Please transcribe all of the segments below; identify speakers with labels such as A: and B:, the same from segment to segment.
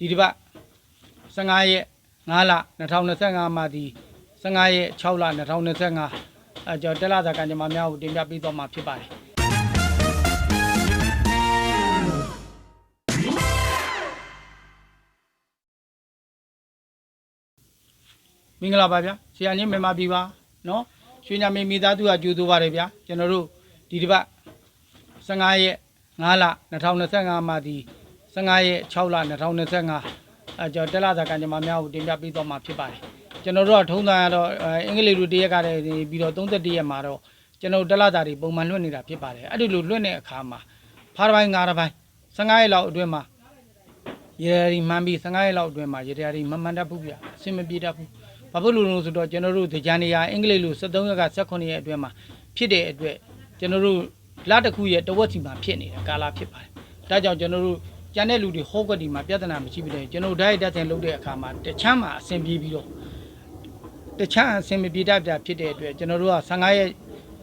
A: ဒီတစ်ပတ်15ရက်5လ2025မှာဒီ15ရက်6လ2025အဲကျွန်တော်တက်လာတာကံကြမ္မာများကိုတင်ပြပေးသွားမှာဖြစ်ပါတယ်မင်္ဂလာပါဗျာဆရာကြီးမြန်မာပြည်ပါနော်ရွှေညမေမိသားစုကကြိုးဆိုပါတယ်ဗျာကျွန်တော်တို့ဒီတစ်ပတ်15ရက်5လ2025မှာဒီ 15ရက်6လ2025အဲကျွန်တော်တက်လာတာကံကြမ္မာများကိုတင်ပြပေးသွားမှာဖြစ်ပါတယ်ကျွန်တော်တို့ကထုံးစံရတော့အဲအင်္ဂလိပ်လိုတရက်ကတည်းကပြီးတော့31ရက်မှာတော့ကျွန်တော်တို့တက်လာတာတွေပုံမှန်လွှင့်နေတာဖြစ်ပါတယ်အဲ့ဒီလိုလွှင့်တဲ့အခါမှာဖားတစ်ပိုင်းငါးတစ်ပိုင်း15ရက်လောက်အတွင်းမှာရေရီမှန်ပြီး15ရက်လောက်အတွင်းမှာရေရီမမှန်တတ်ဘူးဗျအဆင်မပြေတတ်ဘူးဘာဖြစ်လို့လဲဆိုတော့ကျွန်တော်တို့ဒီဂျန်နေယာအင်္ဂလိပ်လို73ရက်က18ရက်အတွင်းမှာဖြစ်တဲ့အတွက်ကျွန်တော်တို့လတစ်ခုရဲ့တဝက်စီမှာဖြစ်နေတဲ့ကာလဖြစ်ပါတယ်ဒါကြောင့်ကျွန်တော်တို့ ကျန်တဲ့လူတွေဟောကွက်ဒီမှာပြဿနာမရှိဘူးတဲ့ကျွန်တော်တို့ဓာတ်ရိုက်တက်ဆင်လုပ်တဲ့အခါမှာတချမ်းမှာအဆင်ပြေပြီးတော့တချမ်းအဆင်မပြေတတ်တာဖြစ်တဲ့အတွက်ကျွန်တော်တို့က15ရက်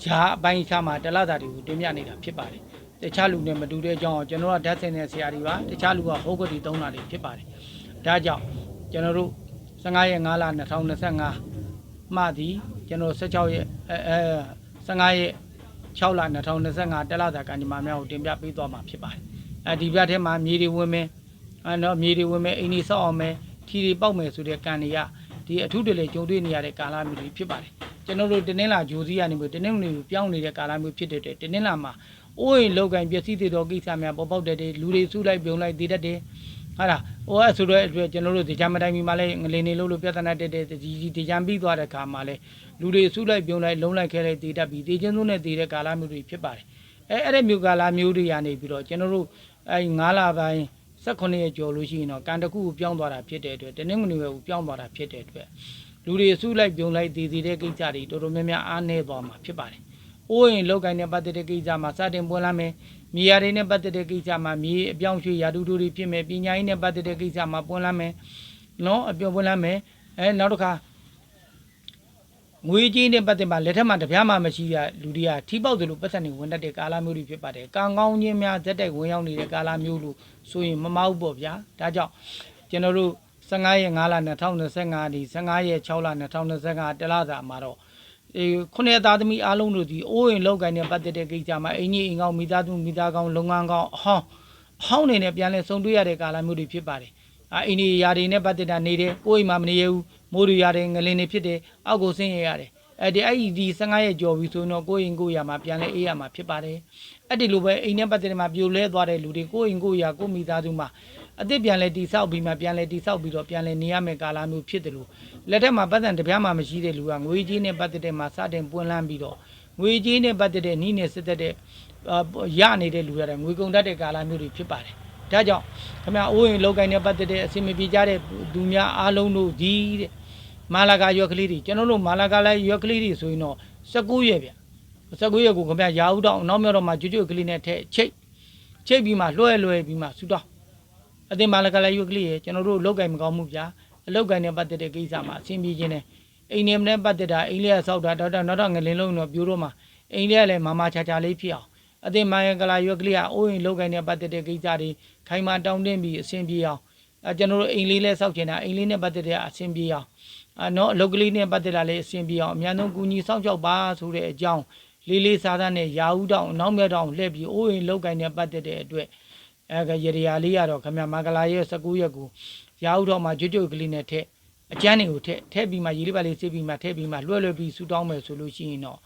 A: ဂျာအပိုင်းခြားမှာတလတာတွေကိုတင်ပြနေတာဖြစ်ပါတယ်တခြားလူနဲ့မတူတဲ့အကြောင်းကိုကျွန်တော်ကဓာတ်ဆင်တဲ့ဆရာတွေပါတခြားလူကဟိုးကတိသုံးတာတွေဖြစ်ပါတယ်ဒါကြောင့်ကျွန်တော်တို့15ရက်5လ2025မှသည်ကျွန်တော်16ရက်အဲအဲ15ရက်6လ2025တက်လာတာကံဒီမာများကိုတင်ပြပေးသွားမှာဖြစ်ပါတယ် အဲဒီပြထဲမှာမြေတွေဝင်မယ်အဲတော့မြေတွေဝင်မယ်အိမ်တွေဆောက်အောင်မယ်ထီတွေပေါက်မယ်ဆိုတဲ့ကံတွေကဒီအထုတလေကြုံတွေ့နေရတဲ့ကာလမျိုးတွေဖြစ်ပါတယ်ကျွန်တော်တို့တင်းနှင်းလာဂျိုစီကနေပြီးတင်းနှင်းလေးကိုပြောင်းနေတဲ့ကာလမျိုးဖြစ်တဲ့အတွက်တင်းနှင်းလာမှာအိုးရင်လောက်ကင်ပျက်စီးသေးသောကိစ္စများပေါ်ပေါက်တဲ့လူတွေစုလိုက်ပြုံလိုက်တည်တတ်တယ်ဟာလားဟိုအဲ့ဆိုတော့အတွက်ကျွန်တော်တို့ဒီကြမ်းမတိုင်းမီမှာလဲငလင်းနေလို့လို့ပြဿနာတက်တဲ့ဒီဒီကြမ်းပြီးသွားတဲ့ခါမှာလဲလူတွေစုလိုက်ပြုံလိုက်လုံးလိုက်ခဲလိုက်တည်တတ်ပြီးတည်ချင်းစုနဲ့တည်တဲ့ကာလမျိုးတွေဖြစ်ပါတယ်အဲအဲ့တဲ့မျိုးကာလမျိုးတွေကနေပြီးတော့ကျွန်တော်တို့ အဲ9လပိုင်း18ရက်ကျော်လို့ရှိရင်တော့ကန်တခုကိုပြောင်းသွားတာဖြစ်တဲ့အတွက်တနင်္ဂနွေကိုပြောင်းသွားတာဖြစ်တဲ့အတွက်လူတွေစုလိုက်ပြုံလိုက်တည်တည်တဲ့ကိစ္စတွေတော်တော်များများအားနည်းသွားမှာဖြစ်ပါတယ်အိုးရင်လောက်ကိုင်းနဲ့ပတ်သက်တဲ့ကိစ္စမှာစတင်ပွင့်လာမယ်မြေယာတွေနဲ့ပတ်သက်တဲ့ကိစ္စမှာမြေအပြောင်းရွှေ့ယာတူတူတွေဖြစ်မယ်ပညာရေးနဲ့ပတ်သက်တဲ့ကိစ္စမှာပွင့်လာမယ်နော်အပြောင်းပွင့်လာမယ်အဲနောက်တစ်ခါ ငွေကြီးနဲ့ပတ်သက်မှာလက်ထက်မှာတပြားမှမရှိရလူတွေကထိပေါက်သလိုပတ်သက်နေဝင်တတ်တဲ့ကာလမျိုးတွေဖြစ်ပါတယ်ကံကောင်းခြင်းများဇက်တိုက်ဝင်ရောက်နေတဲ့ကာလမျိုးလို့ဆိုရင်မမဟုတ်ပေါ့ဗျာဒါကြောင့်ကျွန်တော်တို့15ရက်5လ2025ဒီ15ရက်6လ2025တလစာမှာတော့အေးခုနှစ်သားသမီးအားလုံးတို့ဒီအိုးရင်လောက်ကိုင်းနဲ့ပတ်သက်တဲ့ကိစ္စမှာအင်းကြီးအင်ကောင်းမိသားစုမိသားကောင်းလုပ်ငန်းကောင်းအဟောင်းအဟောင်းနေနဲ့ပြန်လဲဆုံတွေ့ရတဲ့ကာလမျိုးတွေဖြစ်ပါတယ်။အာအင်းကြီးຢာတွေနဲ့ပတ်သက်တာနေတယ်ကိုယ်အိမ်မှာမနေရဘူး မိုးတွေရတယ်ငလင်းတွေဖြစ်တယ်အောက်ကိုဆင်းရရတယ်။အဲဒီအဲ့ဒီဒီ15ရက်ကြော်ပြီဆိုရင်တော့ကိုယ်အိမ်ကိုယ်ရာမှာပြန်လဲအေးရမှာဖြစ်ပါတယ်။အဲ့ဒီလိုပဲအိမ်နဲ့ပတ်သက်တဲ့မှာပြိုလဲသွားတဲ့လူတွေကိုယ်အိမ်ကိုယ်ရာကိုယ်မိသားစုမှာအစ်စ်ပြန်လဲတိဆောက်ပြီးမှပြန်လဲတိဆောက်ပြီးတော့ပြန်လဲနေရမယ့်ကာလမျိုးဖြစ်တယ်လို့လက်ထက်မှာပတ်သက်တပြားမှမရှိတဲ့လူကငွေကြီးနဲ့ပတ်သက်တဲ့မှာစတင်ပွင့်လန်းပြီးတော့ငွေကြီးနဲ့ပတ်သက်တဲ့နှီးနဲ့စစ်သက်တဲ့အာရနေတဲ့လူရတယ်ငွေကုန်တတ်တဲ့ကာလမျိုးတွေဖြစ်ပါတယ်။ ဒါကြောင့်ခင်ဗျာအိုးရင်လောက်ကိုင်းနဲ့ပတ်သက်တဲ့အစီအမပြေကြတဲ့သူများအားလုံးတို့ဒီတဲ့မာလာကာရွက်ကလေးတွေကျွန်တော်တို့မာလာကာလိုက်ရွက်ကလေးတွေဆိုရင်တော့19ရက်ဗျ19ရက်ကိုခင်ဗျာရာဦးတော့နောက်မြောက်တော့မှကျွတ်ကျွတ်ကလေးနဲ့ထဲချိတ်ချိတ်ပြီးမှလွှဲလွှဲပြီးမှဆူတော့အတင်မာလကလည်းရွက်ကလေးရကျွန်တော်တို့လောက်ကင်မကောင်းမှုဗျာအလောက်ကင်နဲ့ပတ်သက်တဲ့ကိစ္စမှာအဆင်ပြေခြင်းနဲ့အိမ်နေမနဲ့ပတ်သက်တာအိမ်လေးကစောက်တာတော့တော့နောက်တော့ငလင်းလုံးတော့ပြိုးတော့မှာအိမ်လေးကလည်းမာမာချာချာလေးဖြစ်အောင် အတင်မာယကလာရွက်ကလေးကအိုးရင်လောက်ကင်နဲ့ပတ်သက်တဲ့ကိစ္စတွေခိုင်မာတောင်းတင်းပြီးအဆင်ပြေအောင်အဲကျွန်တော်တို့အိမ်လေးလဲစောက်ချင်တာအိမ်လေးနဲ့ပတ်သက်တဲ့အဆင်ပြေအောင်အနော်အလောက်ကလေးနဲ့ပတ်သက်တာလည်းအဆင်ပြေအောင်အများဆုံးကူညီစောင့်ရှောက်ပါဆိုတဲ့အကြောင်းလေးလေးစားစားနဲ့ရာဦးတောင်နောက်မြတ်တောင်လှည့်ပြီးအိုးရင်လောက်ကင်နဲ့ပတ်သက်တဲ့အတွက်အဲကရေရာလေးရတော့ခမမဂလာရဲ့19ရက်ကိုရာဦးတော့မှကျွတ်ကျွတ်ကလေးနဲ့ထက်အကျန်းတွေကိုထက်ထက်ပြီးမှရေလေးပါလေးစစ်ပြီးမှထက်ပြီးမှလွှဲလွှဲပြီးဆူတောင်းမယ်ဆိုလို့ရှိရင်တော့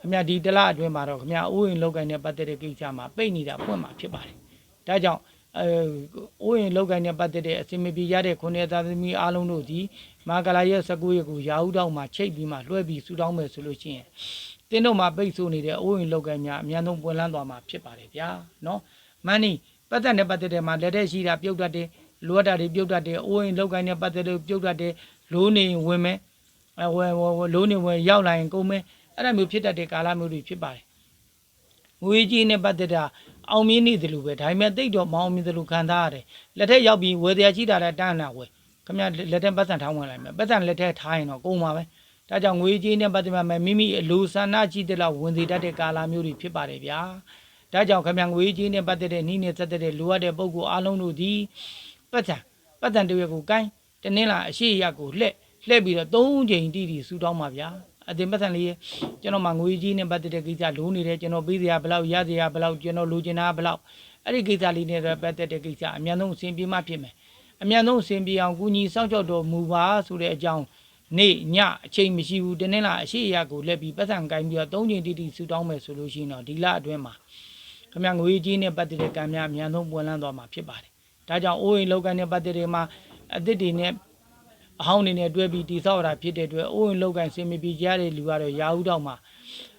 A: ခမဒီတလအတွင်းမှာတော့ခမအိုးရင်လောက်ကိုင်းနဲ့ပတ်သက်တဲ့ကိစ္စမှာပိတ်နေတာပွင့်မှာဖြစ်ပါတယ်ဒါကြောင့်အဲအိုးရင်လောက်ကိုင်းနဲ့ပတ်သက်တဲ့အစီအမပြေရတဲ့ခုနှစ်သားသမီးအားလုံးတို့ဒီမဂလာရဲ့19ရက်ကိုရာဦးတော့မှချိတ်ပြီးမှလွှဲပြီးဆူတောင်းမယ်ဆိုလို့ရှိရင်တင်းတို့မှာပိတ်ဆို့နေတဲ့အိုးရင်လောက်ကိုင်းများအများဆုံးပွင့်လန်းသွားမှာဖြစ်ပါတယ်ဗျာနော်မန်းနီပတ်သက်နဲ့ပတ်သက်တဲ့မှာလက်ထက်ရှိတာပြုတ်တတ်တယ်လိုအပ်တာတွေပြုတ်တတ်တယ်အိုးရင်လောက်ကိုင်းနဲ့ပတ်သက်လို့ပြုတ်တတ်တယ်လိုးနေရင်ဝင်မယ်အဲဝယ်ဝယ်လိုးနေဝင်ရောက်လာရင်ကုန်မယ် အဲ့ဒါမျိုးဖြစ်တတ်တဲ့ကာလမျိုးတွေဖြစ်ပါတယ်ငွေကြီးနဲ့ပတ်သက်တာအောင်မြင်နေတယ်လို့ပဲဒါပေမဲ့တိတ်တော့မအောင်မြင်တယ်လို့ခံစားရတယ်လက်ထက်ရောက်ပြီးဝယ်တရားရှိတာလည်းတန်းလာဝယ်ခမရလက်ထက်ပတ်စံထောင်းဝင်လိုက်မယ်ပတ်စံလက်ထက်ထားရင်တော့ကုန်ပါပဲဒါကြောင့်ငွေကြီးနဲ့ပတ်သက်မှမိမိအလိုဆန္ဒရှိတဲ့လောက်ဝင်သေးတတ်တဲ့ကာလမျိုးတွေဖြစ်ပါတယ်ဗျာဒါကြောင့်ခမံငွေကြီးနဲ့ပတ်သက်တဲ့နှီးနဲ့သက်သက်တဲ့လိုအပ်တဲ့ပုံကိုအားလုံးတို့ဒီပတ်စံပတ်တန်တရွက်ကိုကိုင်းတနင်္လာအရှိရက်ကိုလှည့်လှည့်ပြီးတော့သုံးချိန်တိတိဆူတောင်းပါဗျာ အတင်ပတ်တန်လေးရဲ့ကျွန်တော်မှငွေကြီးနဲ့ပတ်သက်တဲ့ကိစ္စလိုနေတယ်ကျွန်တော်ပေးစရာဘယ်လောက်ရစရာဘယ်လောက်ကျွန်တော်လိုချင်တာဘယ်လောက်အဲ့ဒီကိစ္စလေးနဲ့ပတ်သက်တဲ့ကိစ္စအများဆုံးအဆင်ပြေမှဖြစ်မယ်အများဆုံးအဆင်ပြေအောင်ကုညီစောင့်ကြောက်တော်မူပါဆိုတဲ့အကြောင်းနေ့ညအချိန်မရှိဘူးတနင်္လာအရှိရက်ကိုလက်ပြီးပတ်စံကိုင်းပြီးတော့သုံးချိန်တိတိဆူတောင်းမယ်ဆိုလို့ရှိရင်တော့ဒီလအတွင်းမှာခမငွေကြီးနဲ့ပတ်သက်တဲ့ကံများအများဆုံးပွင့်လန်းသွားမှာဖြစ်ပါတယ်။ဒါကြောင့်အိုးအိမ်လောက်ကနဲ့ပတ်သက်တဲ့မှာအသစ်တွေနဲ့ အဟောင်းတွေနဲ့တွဲပြီးတိဆောက်ရတာဖြစ်တဲ့အတွက်အိုးအိမ်လောက်ကဆင်မပြေကြတဲ့လူကတော့ရာဟုတော့မှာ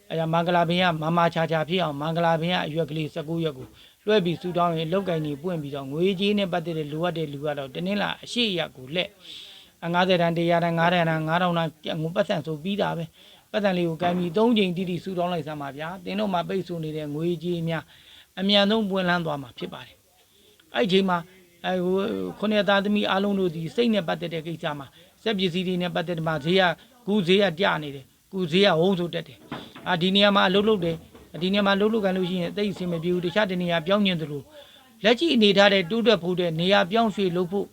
A: အဲဒါမင်္ဂလာဘင်းကမမချာချာဖြစ်အောင်မင်္ဂလာဘင်းကအရွက်ကလေး19ရွက်ကိုလွှဲပြီးဆူတောင်းရင်လောက်ကင်ကြီးပွင့်ပြီးတော့ငွေကြီးနဲ့ပတ်သက်တဲ့လူရတဲ့လူကတော့တင်းင်းလာအရှိရက်ကိုလက်အ90တန်100တန်900တန်9000တန်ငွေပတ်စံဆိုပြီးတာပဲပတ်စံလေးကိုကမ်းပြီး3ချိန်တိတိဆူတောင်းလိုက်စမ်းပါဗျာတင်းတို့မှာပိတ်ဆို့နေတဲ့ငွေကြီးများအမြန်ဆုံးပွင့်လန်းသွားမှာဖြစ်ပါတယ်။အဲ့ဒီအချိန်မှာ အဲဟိုခုနှစ်သားသမီးအားလုံးတို့ဒီစိတ်နဲ့ပတ်သက်တဲ့ကိစ္စမှာစက်ပစ္စည်းတွေနဲ့ပတ်သက်တဲ့မှာဈေးကကူဈေးကကျနေတယ်။ကူဈေးကဝုန်းဆိုတက်တယ်။အာဒီနေရာမှာအလုပ်လုပ်တယ်။ဒီနေရာမှာလုပ်လို့ကန်လို့ရှိရင်အသိအစင်မပြေဘူးတခြားတနေရာပြောင်းညင်သလိုလက်ရှိအနေထားတဲ့တိုးတက်ဖို့တဲ့နေရာပြောင်းရွှေ့လုပ်ဖို့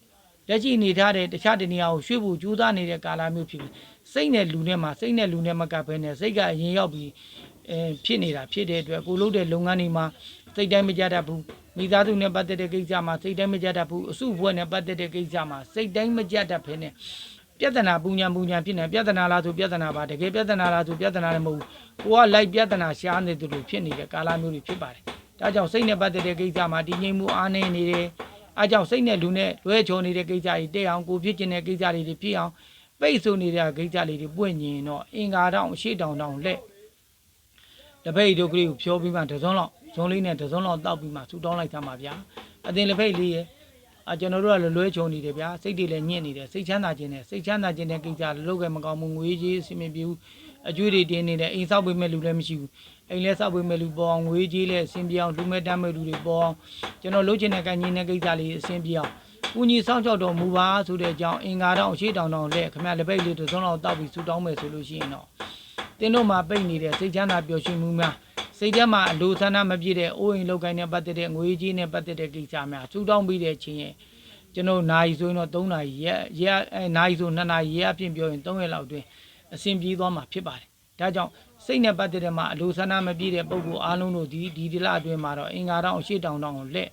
A: လက်ရှိအနေထားတဲ့တခြားတနေရာကိုရွှေ့ဖို့ကြိုးစားနေတဲ့ကာလမျိုးဖြစ်ပြီးစိတ်နဲ့လူနဲ့မှာစိတ်နဲ့လူနဲ့မကပ်ဘဲနဲ့စိတ်ကအရင်ရောက်ပြီးအဲဖြစ်နေတာဖြစ်တဲ့အတွက်ကိုလုပ်တဲ့လုပ်ငန်းတွေမှာ စိတ်တိုင်းမကြတတ်ဘူးမိသားစုနဲ့ပတ်သက်တဲ့ကိစ္စမှာစိတ်တိုင်းမကြတတ်ဘူးအစုအဖွဲ့နဲ့ပတ်သက်တဲ့ကိစ္စမှာစိတ်တိုင်းမကြတတ်ဖ ೇನೆ ပြဿနာပူညာပူညာဖြစ်နေပြဿနာလားဆိုပြဿနာပါတကယ်ပြဿနာလားဆိုပြဿနာလည်းမဟုတ်ဘူးကိုကလိုက်ပြဿနာရှားနေတယ်လို့ဖြစ်နေတဲ့ကာလမျိုးတွေဖြစ်ပါတယ်ဒါကြောင့်စိတ်နဲ့ပတ်သက်တဲ့ကိစ္စမှာတည်ငြိမ်မှုအားနည်းနေတယ်အားကြောင့်စိတ်နဲ့လူနဲ့လွဲချော်နေတဲ့ကိစ္စတွေတဲ့အောင်ကိုဖြစ်ကျင်တဲ့ကိစ္စတွေဖြစ်အောင်ပိတ်ဆို့နေတဲ့ကိစ္စလေးတွေပွင့်ညင်တော့အင်္ဂါတောင်အရှိတောင်တောင်လက်တပိတ်တို့ကလေးကိုဖြောပြီးမှတစ်စုံလောက် ဇုံလေးနဲ့တစ်စုံလောက်တောက်ပြီးမှဆူတောင်းလိုက်သမှာဗျာအတင်လက်ပိတ်လေးရဲ့အကျွန်တော်တို့ကလွယ်လွဲချုံနေတယ်ဗျာစိတ်တွေလည်းညစ်နေတယ်စိတ်ချမ်းသာခြင်းနဲ့စိတ်ချမ်းသာခြင်းနဲ့ကိစ္စလည်းလုပ်ခဲ့မကောင်းဘူးငွေကြီးအဆင်မပြေဘူးအကျွေးတွေတင်းနေတယ်အိမ်ဆောက်ပေးမဲ့လူလည်းမရှိဘူးအိမ်လည်းဆောက်ပေးမဲ့လူပေါ်အောင်ငွေကြီးလည်းအဆင်ပြေအောင်လူမဲ့တမ်းမဲ့လူတွေပေါ်အောင်ကျွန်တော်လုပ်ချင်တဲ့ကံကြီးနဲ့ကိစ္စလေးအဆင်ပြေအောင်ကုညီဆောင်ကြောက်တော်မူပါဆိုတဲ့အကြောင်းအင်္ဂါတောင်အရှိတောင်တောင်လက်ခမရလက်ပိတ်လေးတစ်စုံလောက်တောက်ပြီးဆူတောင်းမယ်ဆိုလို့ရှိရင်တော့တင်းတို့မှာပိတ်နေတဲ့စိတ်ချမ်းသာပျော်ရွှင်မှုများ စိတ်ထဲမှာအလိုဆန္ဒမပြည့်တဲ့အိုးအိမ်လောက်ကိုင်းနဲ့ပတ်သက်တဲ့ငွေကြီးနဲ့ပတ်သက်တဲ့ကိစ္စများစူတောင်းပြီးတဲ့ချင်းရဲ့ကျွန်တော်နာရီဆိုရင်တော့3နာရီရက်ရက်အဲနာရီဆို2နာရီရက်အပြင်ပြောရင်3ရက်လောက်တွင်အဆင်ပြေသွားမှာဖြစ်ပါတယ်ဒါကြောင့်စိတ်နဲ့ပတ်သက်တဲ့မှာအလိုဆန္ဒမပြည့်တဲ့ပုံကိုအားလုံးတို့ဒီဒီဒီလအတွင်းမှာတော့အင်္ဂါတောင်အရှိတောင်တောင်ကိုလက်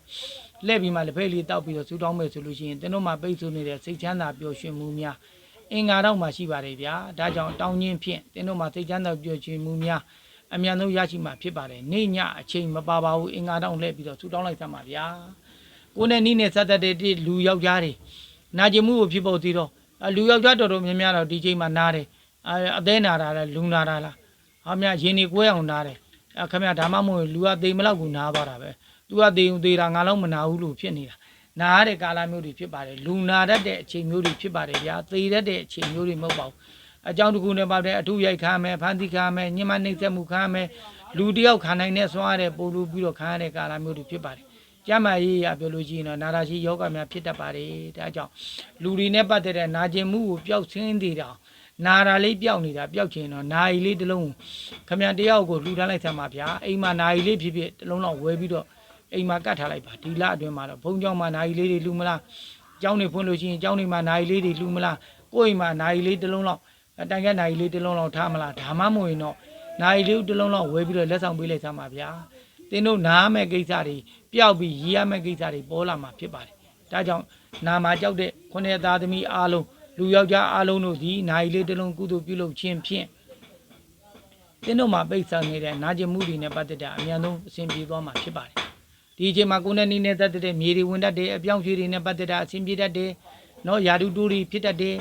A: လက်ပြီးမှလက်ဖက်လေးတောက်ပြီးတော့စူတောင်းမယ်ဆိုလို့ရှိရင်တင်းတို့မှာပိတ်ဆို့နေတဲ့စိတ်ချမ်းသာပျော်ရွှင်မှုများအင်္ဂါတော့မှရှိပါတယ်ဗျာဒါကြောင့်တောင်းချင်းဖြင့်တင်းတို့မှာစိတ်ချမ်းသာပျော်ရွှင်မှုများ အမြန်ဆုံးရရှိမှာဖြစ်ပါတယ်နေ့ညအချိန်မပါပါဘူးအင်္ဂါတော့လှည့်ပြီးတော့ဆူတောင်းလိုက်သမှာဗျာကိုယ်နဲ့နီးနဲ့ဆက်သက်တဲ့လူယောက်ျားတွေနာကျင်မှုကိုဖြစ်ပေါ်သေးတော့အလူယောက်ျားတော်တော်များများတော့ဒီချိန်မှာနားတယ်အအသေးနာတာလားလူနာတာလားဟာမြရင်နေကွဲအောင်နားတယ်အခမရဒါမှမဟုတ်လူကသေမလောက်ကူနားသွားတာပဲသူကသေုံသေးတာငါတော့မနာဘူးလို့ဖြစ်နေတာနာရတဲ့ကာလမျိုးတွေဖြစ်ပါတယ်လူနာတတ်တဲ့အချိန်မျိုးတွေဖြစ်ပါတယ်ဗျာသေတတ်တဲ့အချိန်မျိုးတွေမဟုတ်ပါဘူး အကြောင်းတစ်ခုနဲ့ပေါ့တဲ့အထုရိုက်ခါမယ်ဖန်တိခါမယ်ညမနှိမ့်ဆက်မှုခါမယ်လူတယောက်ခံနိုင်တဲ့ဆွမ်းရတဲ့ပို့လူပြီးတော့ခံရတဲ့ကာလမျိုးတွေဖြစ်ပါတယ်ကျမ်းမာရေးရပြောလို့ရှိရင်တော့နာရာရှိယောဂများဖြစ်တတ်ပါတယ်ဒါကြောင့်လူတွေနဲ့ပတ်သက်တဲ့နာကျင်မှုကိုပျောက်ဆင်းသေးတာနာရာလေးပျောက်နေတာပျောက်ချင်တော့နာရီလေးတစ်လုံးခမရတယောက်ကိုလှူထားလိုက်သမှာဗျာအိမ်မှာနာရီလေးဖြစ်ဖြစ်တစ်လုံးလောက်ဝယ်ပြီးတော့ အိမ်မှာကတ်ထားလိုက်ပါဒီလအတွင်းမှာတော့ဘုံเจ้าမှာနိုင်လေးတွေလူမလားเจ้าနေဖွင့်လို့ရှိရင်เจ้าနေမှာနိုင်လေးတွေလူမလားကိုယ့်အိမ်မှာနိုင်လေးတစ်လုံးလောက် တိုင်ကနိုင်လေးတစ်လုံးလောက်ထားမလားဒါမှမဟုတ်ရင်တော့နိုင်လေးတစ်လုံးလောက်ဝယ်ပြီးတော့လက်ဆောင်ပေးလိုက်သမှာဗျာတင်းတို့နားမဲ့ကိစ္စတွေပျောက်ပြီးရီးရမဲ့ကိစ္စတွေပေါ်လာမှာဖြစ်ပါတယ်ဒါကြောင့်နာမှာကြောက်တဲ့ခုနှစ်သားသမီးအားလုံးလူယောက်ျားအားလုံးတို့ဒီနိုင်လေးတစ်လုံးကုသိုလ်ပြုလုပ်ခြင်းဖြင့်တင်းတို့မှာပိတ်ဆံနေတဲ့နာကျင်မှုတွေနဲ့ပတ်သက်တဲ့အမြန်ဆုံးအဆင်ပြေသွားမှာဖြစ်ပါတယ်ဒီအချိန်မှာကိုယ်နဲ့နီးနဲ့သက်သက်တဲ့မြေတွေဝင်တတ်တယ်အပြောင်းရွှေတွေနဲ့ပတ်သက်တာအဆင်ပြေတတ်တယ် နော်ယာဒူတူတွေဖြစ်တတ်တယ်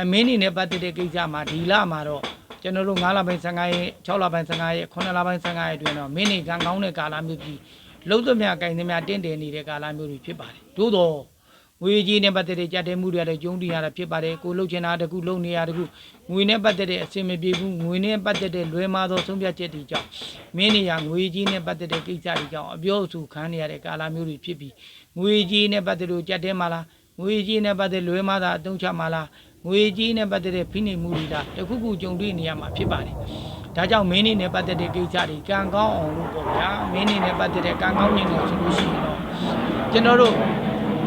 A: အမင်းတွေနဲ့ပတ်သက်တဲ့ကိစ္စမှာဒီလမှာတော့ကျွန်တော်တို့9လပိုင်း15ရက်6လပိုင်း15ရက်9လပိုင်း15ရက်အတွင်းတော့မင်းတွေကံကောင်းတဲ့ကာလမျိုးကြီးလုံးသမျှကင်သမျှတင့်တယ်နေတဲ့ကာလမျိုးတွေဖြစ်ပါတယ်သို့တော့ငွေကြီးနဲ့ပတ်သက်တဲ့ကြက်တဲမှုတွေလည်းကျုံးတည်ရတာဖြစ်ပါတယ်ကိုလှုပ်ချင်တာတကူလှုပ်နေရတကူငွေနဲ့ပတ်သက်တဲ့အဆင်မပြေဘူးငွေနဲ့ပတ်သက်တဲ့လွဲမားသောဆုံးဖြတ်ချက်တွေကြောင့်မင်းနေရငွေကြီးနဲ့ပတ်သက်တဲ့ကိစ္စတွေကြောင့်အပြောအဆိုခံနေရတဲ့ကာလမျိုးတွေဖြစ်ပြီးငွေကြီးနဲ့ပတ်သက်လို့ကြက်တဲမှာလား ငွေကြီးနဲ့ပတ်သက်လွဲမားတာအတုံးချမှာလားငွေကြီးနဲ့ပတ်သက်တဲ့ဖိနှိပ်မှုတွေလားတခုခုကြုံတွေ့နေရမှာဖြစ်ပါတယ်ဒါကြောင့်မင်းနေနဲ့ပတ်သက်တဲ့ကိစ္စတွေကံကောင်းအောင်လို့ပေါ့ဗျာမင်းနေနဲ့ပတ်သက်တဲ့ကံကောင်းခြင်းတွေဆိုလို့ရှိရင်တော့ကျွန်တော်တို့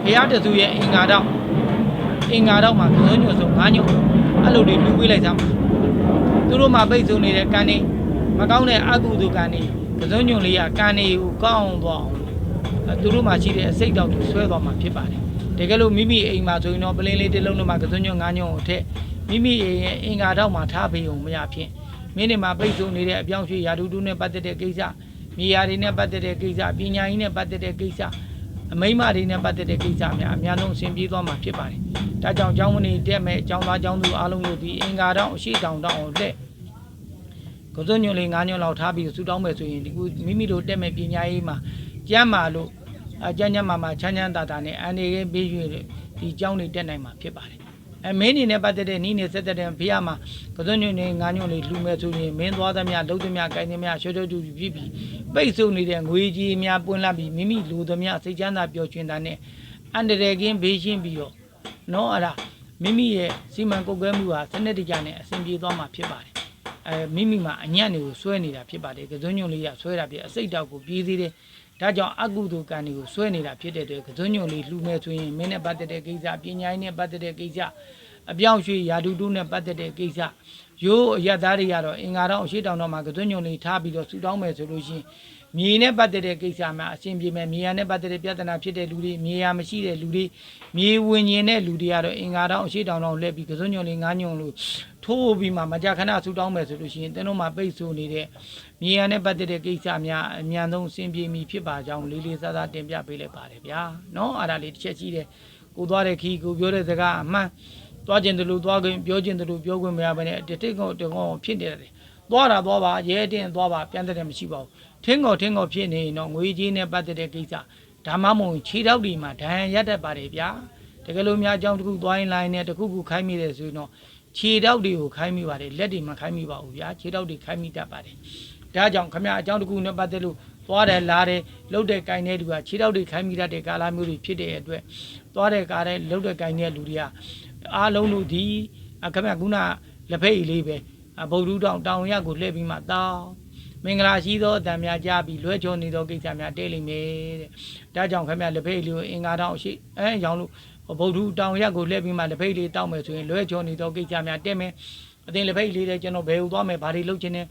A: ဘုရားတဆူရဲ့အင်္ဂါတော့အင်္ဂါတော့မှကစုံညွတ်ဆုံးငါးညွတ်အဲ့လိုတွေလူပေးလိုက်သမှာသူတို့မှပိတ်ဆို့နေတဲ့ကံနေမကောင်းတဲ့အကုသိုလ်ကံနေကစုံညွတ်လေးကကံနေကိုကောင်းသွားအောင်အဲသူတို့မှရှိတဲ့အစိတ်တောက်တွေဆွဲသွားမှာဖြစ်ပါတယ် တကယ်လို့မိမိအိမ်မှာဆိုရင်တော့ပလင်းလေးတစ်လုံးနဲ့မှကစုံညွတ်ငါးညွတ်ကိုထည့်မိမိအိမ်ရဲ့အင်္ဂါတော့မှထားပေးုံမရဖြင့်မင်းတွေမှာပိတ်ဆို့နေတဲ့အပြောင်းရွှေ့ယာဒူတူနဲ့ပတ်သက်တဲ့ကိစ္စမြေယာတွေနဲ့ပတ်သက်တဲ့ကိစ္စပညာရေးနဲ့ပတ်သက်တဲ့ကိစ္စအမိမ့်မတွေနဲ့ပတ်သက်တဲ့ကိစ္စများအများဆုံးအဆင်ပြေသွားမှာဖြစ်ပါတယ်။ဒါကြောင့်ကျောင်းမနေတက်မဲ့ကျောင်းသားကျောင်းသူအားလုံးတို့ဒီအင်္ဂါတော့အရှိတောင်တောင်ကိုလက်ကိုစွညွန်လေး၅ညွန်လောက်ထားပြီးဆူတောင်းမယ်ဆိုရင်ဒီကူမိမိတို့တက်မဲ့ပညာရေးမှာကျမ်းမာလို့ အကျမ်းကျမ်းမာမာချမ်းချမ်းသာသာနဲ့အန်နေရေးပေးရွေဒီကျောင်းတွေတက်နိုင်မှာဖြစ်ပါတယ်။အဲမင်းနေနဲ့ပတ်သက်တဲ့နီးနေဆက်သက်တဲ့ဖေးရမှာကစွညွန့်နေငါးညွန့်လေးလူမဲ့ဆိုရင်မင်းသွားသမျှလုံးသမျှကိုင်းသမျှရှော့ရှော့တူတူဖြစ်ပြီးပိတ်ဆို့နေတဲ့ငွေကြီးများပွင့်လာပြီးမိမိလူသမျှစိတ်ချမ်းသာပျော်ရွှင်တာနဲ့အန္တရာယ်ကင်းဘေးရှင်းပြီးတော့နော်အဲ့ဒါမိမိရဲ့စီမံကုတ်ကဲမှုဟာစနစ်တကျနဲ့အဆင်ပြေသွားမှာဖြစ်ပါတယ်အဲမိမိမှာအညံ့တွေကိုဆွဲနေတာဖြစ်ပါတယ်ကစွညွန့်လေးကဆွဲတာဖြစ်အစိတ်တောက်ကိုပြေးသေးတယ် ဒါကြောင့်အကုသိုလ်ကံတွေကိုဆွဲနေတာဖြစ်တဲ့အတွက်ကစွညွန့်လေးလှူမဲ့ဆိုရင်မင်းနဲ့ပတ်သက်တဲ့ကိစ္စပညာရေးနဲ့ပတ်သက်တဲ့ကိစ္စအပြောင်းရွှေ့ယာဒူတုနဲ့ပတ်သက်တဲ့ကိစ္စရိုးအရသားတွေကတော့အင်္ဂါတော့အရှိတောင်တော့မှာကစွညွန့်လေးထားပြီးတော့ဆူတောင်းမယ်ဆိုလို့ရှိရင်မြေနဲ့ပတ်သက်တဲ့ကိစ္စမှာအဆင်ပြေမယ်မြေယာနဲ့ပတ်သက်တဲ့ပြဿနာဖြစ်တဲ့လူတွေမြေယာမရှိတဲ့လူတွေမြေဝင်ကျင်တဲ့လူတွေကတော့အင်္ဂါတော့အရှိတောင်တော့လက်ပြီးကစွညွန့်လေးငါးညွန့်လို့ထိုးပြီးမှမကြခဏဆူတောင်းမယ်ဆိုလို့ရှိရင်တင်းတို့မှာပိတ်ဆို့နေတဲ့ မြေယာနဲ့ပတ်သက်တဲ့ကိစ္စများအများဆုံးအဆင်ပြေမီဖြစ်ပါကြောင်းလေးလေးစားစားတင်ပြပေးလိုက်ပါတယ်ဗျာနော်အဲ့ဒါလေးတစ်ချက်ရှိတယ်ကိုသွားတဲ့ခီးကိုပြောတဲ့စကားအမှန်သွားခြင်းတလူသွားခွင့်ပြောခြင်းတလူပြောခွင့်မရဘဲနဲ့တစ်တိတ်ကောင်တကောင်ဖြစ်နေတယ်သွားတာသွားပါရဲတင်သွားပါပြန်တဲ့မရှိပါဘူးထင်းကောင်ထင်းကောင်ဖြစ်နေရင်တော့ငွေကြီးနဲ့ပတ်သက်တဲ့ကိစ္စဒါမှမဟုတ်ခြေထောက်ဒီမှာဒဏ်ရာရတတ်ပါတယ်ဗျာတကယ်လို့များအကြောင်းတစ်ခုသွားရင်လိုင်းနဲ့တစ်ခုခုခိုင်းမိတယ်ဆိုရင်တော့ခြေထောက်တွေကိုခိုင်းမိပါတယ်လက်တွေမခိုင်းမိပါဘူးဗျာခြေထောက်တွေခိုင်းမိတတ်ပါတယ် ဒါကြောင့်ခမရအကြောင်းတစ်ခုနဲ့ပတ်သက်လို့သွားတယ်လာတယ်လှုပ်တဲ့ကိုင်းတဲ့လူကခြေထောက်တွေခိုင်းမိတတ်တဲ့ကာလမျိုးတွေဖြစ်တဲ့အတွက်သွားတဲ့ကားတဲ့လှုပ်တဲ့ကိုင်းတဲ့လူတွေကအားလုံးတို့ဒီအခမရခုနလက်ဖက်ရည်လေးပဲအဗုဒ္ဓတောင်တောင်ရက်ကိုလှည့်ပြီးမှတောင်းမင်္ဂလာရှိသောအတန်များကြားပြီးလွဲချောနေသောကိစ္စများတဲလိမ့်မယ်တဲ့ဒါကြောင့်ခမရလက်ဖက်ရည်လေးကိုအင်္ဂါတောင်ရှိအဲရောင်လို့ဗုဒ္ဓတောင်ရက်ကိုလှည့်ပြီးမှလက်ဖက်ရည်လေးတောက်မယ်ဆိုရင်လွဲချောနေသောကိစ္စများတဲမယ်အတင်လက်ဖက်ရည်လေးတဲ့ကျွန်တော်ဘယ်ဟိုသွားမယ်ဘာတွေလုပ်ချင်လဲ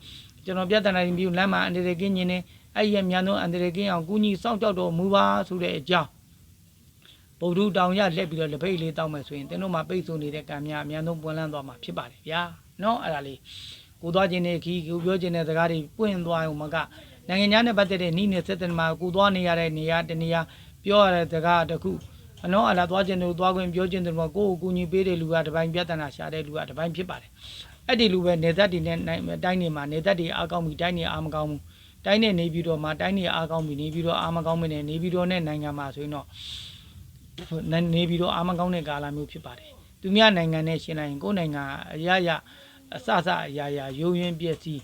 A: ကျွန်တော်ပြဿနာရင်ပြီးလမ်းမှာအန္တရာယ်ကင်းခြင်းနဲ့အဲ့ဒီရဲ့မြန်သောအန္တရာယ်ကင်းအောင်ကုညီစောင့်ကြောက်တော်မူပါဆိုတဲ့အကြောင်းဗုဒ္ဓတောင်ရလှည့်ပြီးတော့လက်ဖိတ်လေးတောက်မယ်ဆိုရင်တင်းတို့မှာပိတ်ဆို့နေတဲ့ကံများအမြန်ဆုံးပွင့်လန်းသွားမှာဖြစ်ပါတယ်ဗျာနော်အဲ့ဒါလေးကိုသွားခြင်းနဲ့ခီးကိုပြောခြင်းနဲ့စကားတွေပွင့်သွားအောင်မကနိုင်ငံခြားနဲ့ပတ်သက်တဲ့နှီးနေသက်တဲ့မှာကိုသွားနေရတဲ့နေရာတနေရာပြောရတဲ့စကားတစ်ခုအနော်အလားသွားခြင်းတို့သွားခွင့်ပြောခြင်းတို့မှာကိုယ့်ကိုကူညီပေးတဲ့လူကတစ်ပိုင်းပြဿနာရှာတဲ့လူကတစ်ပိုင်းဖြစ်ပါတယ် အဲ့ဒီလိုပဲနေသက်တွေနဲ့နိုင်တိုင်းနေမှာနေသက်တွေအားကောင်းပြီတိုင်းနေအားမကောင်းဘူးတိုင်းနေနေပြီးတော့မှတိုင်းနေအားကောင်းပြီနေပြီးတော့အားမကောင်းမနဲ့နေပြီးတော့နဲ့နိုင်ငံမှာဆိုရင်တော့နေနေပြီးတော့အားမကောင်းတဲ့ကာလမျိုးဖြစ်ပါတယ်သူများနိုင်ငံနဲ့ရှင်းလိုက်ရင်ကိုယ်နိုင်ငံအရာရအစအစအရာရာရုံရင်းပြည့်စည်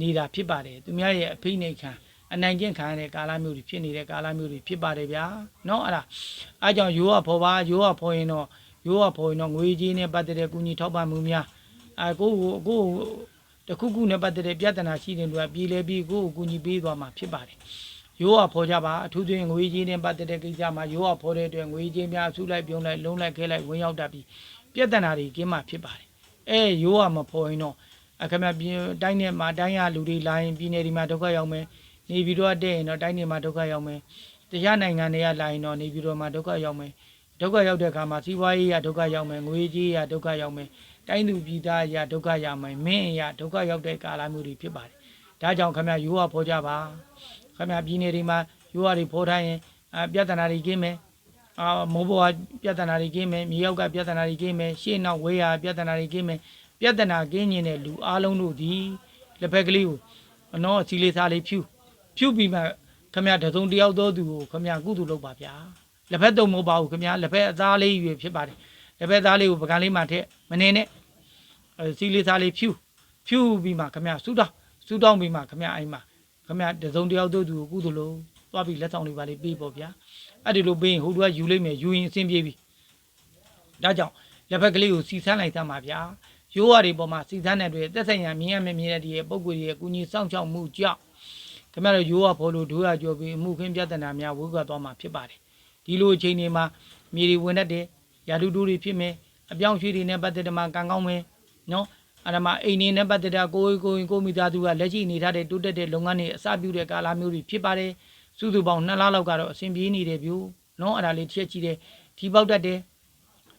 A: နေတာဖြစ်ပါတယ်သူများရဲ့အဖိနှိတ်ခံအနိုင်ကျင့်ခံရတဲ့ကာလမျိုးတွေဖြစ်နေတဲ့ကာလမျိုးတွေဖြစ်ပါတယ်ဗျာเนาะအဲ့ဒါအားကြောင့်ရိုးကဖော်ပါရိုးကဖော်ရင်တော့ရိုးကဖော်ရင်တော့ငွေကြီးနဲ့ပတ်သက်တဲ့ကုညီထောက်ပံ့မှုများ အာကိုကိုကိုတခုခုနဲ့ပတ်သက်တဲ့ပြဿနာရှိတဲ့လူကပြည်လဲပြီးကိုကိုကူညီပေးသွားမှာဖြစ်ပါတယ်။ရိုးကဖော်ကြပါအထူးသဖြင့်ငွေကြီးနဲ့ပတ်သက်တဲ့ကိစ္စမှာရိုးကဖော်တဲ့အတွက်ငွေကြီးများအစုလိုက်ပြုံးလိုက်လုံးလိုက်ခဲလိုက်ဝင်ရောက်တတ်ပြီးပြဿနာတွေကင်းမှဖြစ်ပါတယ်။အဲရိုးကမဖော်ရင်တော့အခမပြတိုင်းနဲ့မှာတိုင်းရလူတွေလာရင်ပြည်နယ်ဒီမှာဒုက္ခရောက်မယ်။နေပြီးတော့တဲ့ရင်တော့တိုင်းနယ်မှာဒုက္ခရောက်မယ်။တရားနိုင်ငံတွေကလာရင်တော့နေပြီးတော့မှာဒုက္ခရောက်မယ်။ ဒုက္ခရောက်တဲ့အခါမှာစီးပွားရေးရဒုက္ခရောက်မယ်ငွေကြီးရဒုက္ခရောက်မယ်တိုင်းသူပြည်သားရဒုက္ခရမယ်မင်းရဒုက္ခရောက်တဲ့ကာလမျိုးတွေဖြစ်ပါတယ်။ဒါကြောင့်ခမရိုးရဖော်ကြပါခမပြည်နယ်တွေမှာရိုးရတွေဖော်ထားရင်အပြဿနာတွေကင်းမယ်။အာမိုးဘောကပြဿနာတွေကင်းမယ်မြေရောက်ကပြဿနာတွေကင်းမယ်ရှေ့နောက်ဝေးရပြဿနာတွေကင်းမယ်ပြဿနာကင်းခြင်းတဲ့လူအလုံးတို့ဒီလက်ဖက်ကလေးကိုအနောအစီလေးစားလေးဖြူဖြူပြီးမှခမတစုံတယောက်သောသူကိုခမကုသိုလ်လုပ်ပါဗျာ လက်ဖက်တုံမဟုတ်ပါဘူးခမလက်ဖက်အသားလေးရွေဖြစ်ပါတယ်လက်ဖက်သားလေးကိုပကံလေးမှထည့်မနေနဲ့အဲစီလေးသားလေးဖြူဖြူပြီးမှခမဆူတောင်းဆူတောင်းပြီးမှခမအိမ်မှာခမတစုံတယောက်တို့သူကိုကုသလို့သွားပြီးလက်ဆောင်လေးပါလေးပေးပေါ့ဗျာအဲ့ဒီလိုပေးရင်ဟိုသူကယူလိုက်မယ်ယူရင်အဆင်ပြေပြီဒါကြောင့်လက်ဖက်ကလေးကိုစီဆန်းလိုက်သမှာဗျာရိုးရတွေပေါ်မှာစီဆန်းတဲ့တွေတက်ဆိုင်ရမြင်ရမယ်မြင်ရတဲ့ပုံကိုယ်ရဲ့ကုညီစောင့်ရှောက်မှုကြောင့်ခမရရိုးရဖော်လို့ဒိုးရကြောပြီးအမှုခင်းပြဿနာများဝေးကွာသွားမှာဖြစ်ပါတယ် ဒီလိုအချိန်တွေမှာမြေတွေဝင်တတ်တယ်ရာလူတူတွေဖြစ်မယ်အပြောင်းရွှေ့တွေနဲ့ပတ်သက်တဲ့မှာကံကောင်းမယ်နော်အဲ့ဒါမှအိမ်နေနဲ့ပတ်သက်တဲ့ကိုယ်ကိုယ်ကိုယ်မိသားစုကလက်ရှိနေထားတဲ့တိုးတက်တဲ့လုပ်ငန်းတွေအစပြုတဲ့ကာလမျိုးတွေဖြစ်ပါတယ်စုစုပေါင်း2လလောက်ကတော့အဆင်ပြေနေတယ်ဗျို့နော်အဲ့ဒါလေးတစ်ချက်ကြည့်တယ်ဒီပေါက်တတ်တယ်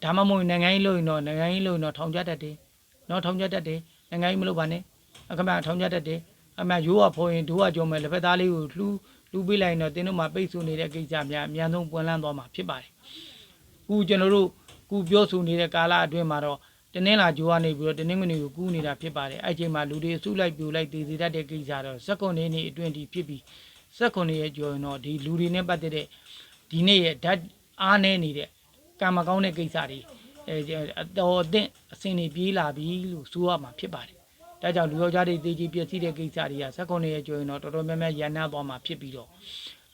A: ဒါမှမဟုတ်နိုင်ငံရေးလို့ရင်တော့နိုင်ငံရေးလို့ရင်တော့ထောင်ကျတတ်တယ်နော်ထောင်ကျတတ်တယ်နိုင်ငံရေးမလုပ်ပါနဲ့အခမထောင်ကျတတ်တယ်အမှရိုးကဖော်ရင်ဒိုးကကြောမယ်လက်ဖက်သားလေးကိုလှူ လှူပေးလိုက်ရင်တော့တင်းတို့မှာပိတ်ဆို့နေတဲ့ကိစ္စများအများဆုံးပွင့်လန်းသွားမှာဖြစ်ပါတယ်ခုကျွန်တော်တို့ခုပြောဆိုနေတဲ့ကာလအတွင်းမှာတော့တင်းနှင်းလာကြိုးကနေပြီးတော့တင်းနှင်းငွေကိုကူးနေတာဖြစ်ပါတယ်အဲ့ချိန်မှာလူတွေအစုလိုက်ပြိုလိုက်တည်တည်တတ်တဲ့ကိစ္စတော့စက္ကွန်နေနေအတွင်းဒီဖြစ်ပြီးစက္ကွန်နေရဲ့ကြော်ရင်တော့ဒီလူတွေနဲ့ပတ်သက်တဲ့ဒီနေ့ရဲ့ဓာတ်အားနေနေတဲ့ကံမကောင်းတဲ့ကိစ္စတွေအဲအတော်အသင့်အစင်တွေပြေးလာပြီလို့ဆိုရမှာဖြစ်ပါတယ် ဒါကြောင့်လူယောက်ျားတွေတည်ကြည်ပြည့်စည်တဲ့ကိစ္စတွေကစက္ကွန်နေရဲ့ကြော်ရင်တော့တော်တော်များများရန်နာသွားမှာဖြစ်ပြီးတော့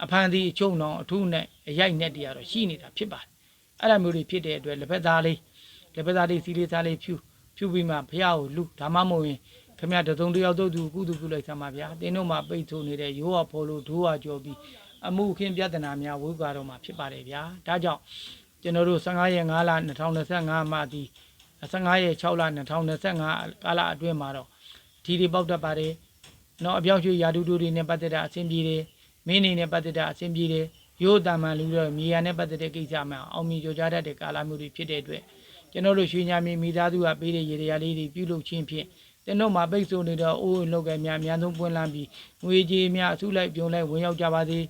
A: အဖန်ဒီအချုံတော်အထုနဲ့အရိုက်နဲ့တွေကတော့ရှိနေတာဖြစ်ပါတယ်အဲ့ဒါမျိုးတွေဖြစ်တဲ့အတွက်လက်ဖက်သားလေးလက်ဖက်သားလေးစီလေးသားလေးဖြူဖြူပြီးမှဖះကိုလူဒါမှမဟုတ်ရင်ခမရတစုံတစ်ယောက်တို့သူကုသပြုလိုက်စမ်းပါဗျာတင်းတို့မှာပိတ်ဆို့နေတဲ့ရိုးဝဖော်လို့ဒိုးဝကြော်ပြီးအမှုခင်းပြဿနာများဝိကွာတော့မှာဖြစ်ပါတယ်ဗျာဒါကြောင့်ကျွန်တော်တို့15ရက်5လ2025မှာဒီ 15ရက်6လ2025ကာလအတွင်းမှာတော့ဒီဒီပေါက်တတ်ပါတယ်နော်အပြောင်းရွှေ့ယာတူတူတွေနဲ့ပတ်သက်တာအဆင်ပြေတယ်မင်းနေနဲ့ပတ်သက်တာအဆင်ပြေတယ်ရိုးတာမှန်လူတော့မြေယာနဲ့ပတ်သက်တဲ့ကိစ္စမှအောင်မြင်ကြကြတတ်တဲ့ကာလမျိုးတွေဖြစ်တဲ့အတွက်ကျွန်တော်တို့ရွှေညာမီမိသားစုကပေးတဲ့ရေရရာလေးတွေပြုလုပ်ခြင်းဖြင့်ကျွန်တော်မှာပိတ်ဆို့နေတော့အိုးလောက်ကများအများဆုံးပွင့်လန်းပြီးငွေကြေးများအစုလိုက်ပြုံလိုက်ဝင်ရောက်ကြပါသေး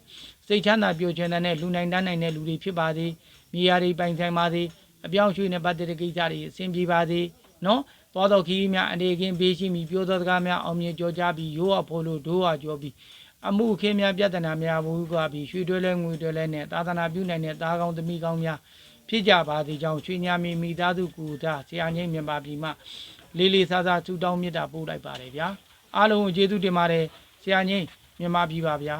A: စိတ်ချမ်းသာပျော်ရွှင်တဲ့လူနိုင်တန်းနိုင်တဲ့လူတွေဖြစ်ပါသေးမြေယာတွေပိုင်ဆိုင်ပါသေး အပြောင်းရွှေ့နဲ့ပတ်သက်တဲ့ကိစ္စတွေအဆင်ပြေပါသေးနော်သွားတော်ခီးများအနေကင်းပေးရှိမိပြောသောစကားများအောင်မြင်ကြောကြပြီးရိုးအဖို့လို့ဒိုးအကြောပြီးအမှုအခင်းများပြဿနာများဘူးကပြီးရွှေတွဲလဲငွေတွဲလဲနဲ့သာသနာပြုနိုင်တဲ့သားကောင်းသမီးကောင်းများဖြစ်ကြပါသည်ကြောင့်ရွှေညာမီမိသားစုကူတာဆရာချင်းမြန်မာပြည်မှလေးလေးစားစားထူတောင်းမြတ်တာပို့လိုက်ပါတယ်ဗျာအားလုံးကိုကျေးဇူးတင်ပါတယ်ဆရာချင်းမြန်မာပြည်ပါဗျာ